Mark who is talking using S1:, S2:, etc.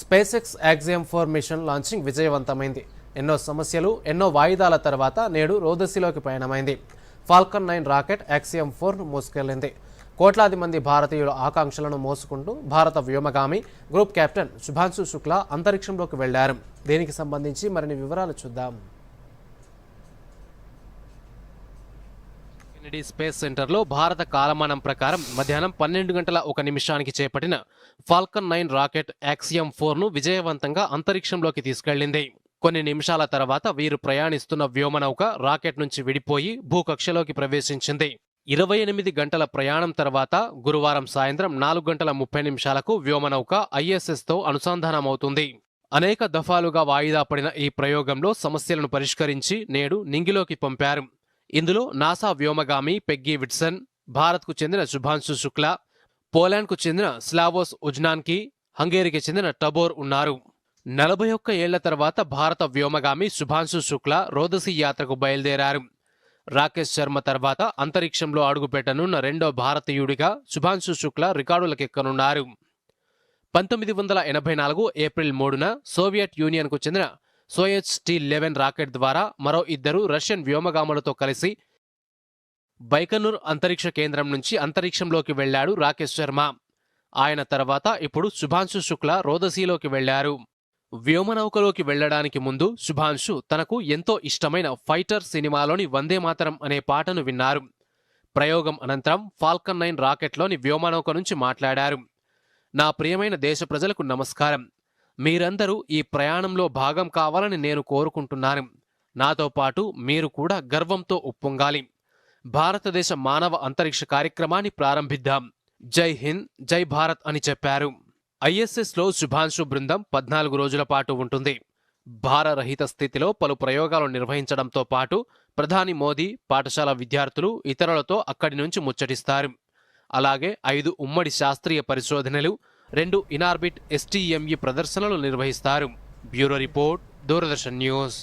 S1: SpaceX Axiom four mission launching విజయవంతమైంది. ఎన్నో సమస్యలు ఎన్నో వాయిదాల తర్వాత నేడు రోదసిలోకి పయనమైంది ఫాల్కన్ నైన్ రాకెట్ యాక్సియం ఫోర్ను మోసుకెళ్ళింది కోట్లాది మంది భారతీయుల ఆకాంక్షలను మోసుకుంటూ భారత వ్యోమగామి గ్రూప్ కెప్టెన్ శుభాంశు శుక్లా అంతరిక్షంలోకి వెళ్ళారు. దీనికి సంబంధించి మరిన్ని వివరాలు చూద్దాం. కెనడీ స్పేస్ సెంటర్లో భారత కాలమానం ప్రకారం మధ్యాహ్నం పన్నెండు గంటల ఒక నిమిషానికి చేపట్టిన ఫాల్కన్ నైన్ రాకెట్ యాక్సియం ఫోర్ను విజయవంతంగా అంతరిక్షంలోకి తీసుకెళ్ళింది కొన్ని నిమిషాల తర్వాత వీరు ప్రయాణిస్తున్న వ్యోమనౌక రాకెట్ నుంచి విడిపోయి భూకక్షలోకి ప్రవేశించింది. ఇరవై ఎనిమిది గంటల ప్రయాణం తర్వాత గురువారం సాయంత్రం నాలుగు గంటల ముప్పై నిమిషాలకు వ్యోమనౌక ఐఎస్ఎస్తో అనుసంధానమవుతుంది. అనేక దఫాలుగా వాయిదా పడిన ఈ ప్రయోగంలో సమస్యలను పరిష్కరించి నేడు నింగిలోకి పంపారు. ఇందులో నాసా వ్యోమగామి పెగ్గీ విట్సన్ భారత్కు చెందిన శుభాంశు శుక్లా పోలాండ్కు చెందిన స్లావోస్ ఉజ్నాన్కి హంగేరీకి చెందిన టబోర్ ఉన్నారు. నలభై ఒక్క ఏళ్ళ తర్వాత భారత వ్యోమగామి శుభాంశు శుక్లా రోదసి యాత్రకు బయలుదేరారు. రాకేష్ శర్మ తర్వాత అంతరిక్షంలో అడుగుపెట్టనున్న రెండో భారతీయుడిగా శుభాంశు శుక్లా రికార్డులకెక్కనున్నారు. పంతొమ్మిది వందల ఎనభై నాలుగు ఏప్రిల్ మూడున సోవియట్ యూనియన్కు చెందిన సోయచ్ టీ లెవెన్ రాకెట్ ద్వారా మరో ఇద్దరు రష్యన్ వ్యోమగాములతో కలిసి బైకనూర్ అంతరిక్ష కేంద్రం నుంచి అంతరిక్షంలోకి వెళ్ళాడు రాకేష్ శర్మ. ఆయన తర్వాత ఇప్పుడు శుభాంశు శుక్లా రోదసీలోకి వెళ్ళారు వ్యోమనౌకలోకి వెళ్ళడానికి ముందు శుభాంశు తనకు ఎంతో ఇష్టమైన ఫైటర్ సినిమాలోని వందే మాతరం అనే పాటను విన్నారు. ప్రయోగం అనంతరం ఫాల్కన్ నైన్ రాకెట్లోని వ్యోమనౌక నుంచి మాట్లాడారు. నా ప్రియమైన దేశ ప్రజలకు నమస్కారం. మీరందరూ ఈ ప్రయాణంలో భాగం కావాలని నేను కోరుకుంటున్నాను. నాతో పాటు మీరు కూడా గర్వంతో ఉప్పొంగాలి. భారతదేశ మానవ అంతరిక్ష కార్యక్రమాన్ని ప్రారంభిద్దాం. జై హింద్ జై భారత్ అని చెప్పారు. ఐఎస్ఎస్లో శుభాంశు బృందం పద్నాలుగు రోజుల పాటు ఉంటుంది. భారరహిత స్థితిలో పలు ప్రయోగాలు నిర్వహించడంతో పాటు ప్రధాని మోదీ పాఠశాల విద్యార్థులు ఇతరులతో అక్కడి నుంచి ముచ్చటిస్తారు. అలాగే ఐదు ఉమ్మడి శాస్త్రీయ పరిశోధనలు రెండు ఇనార్బిట్ ఎస్టీఎంఈ ప్రదర్శనలు నిర్వహిస్తారు. Bureau report Doordarshan news.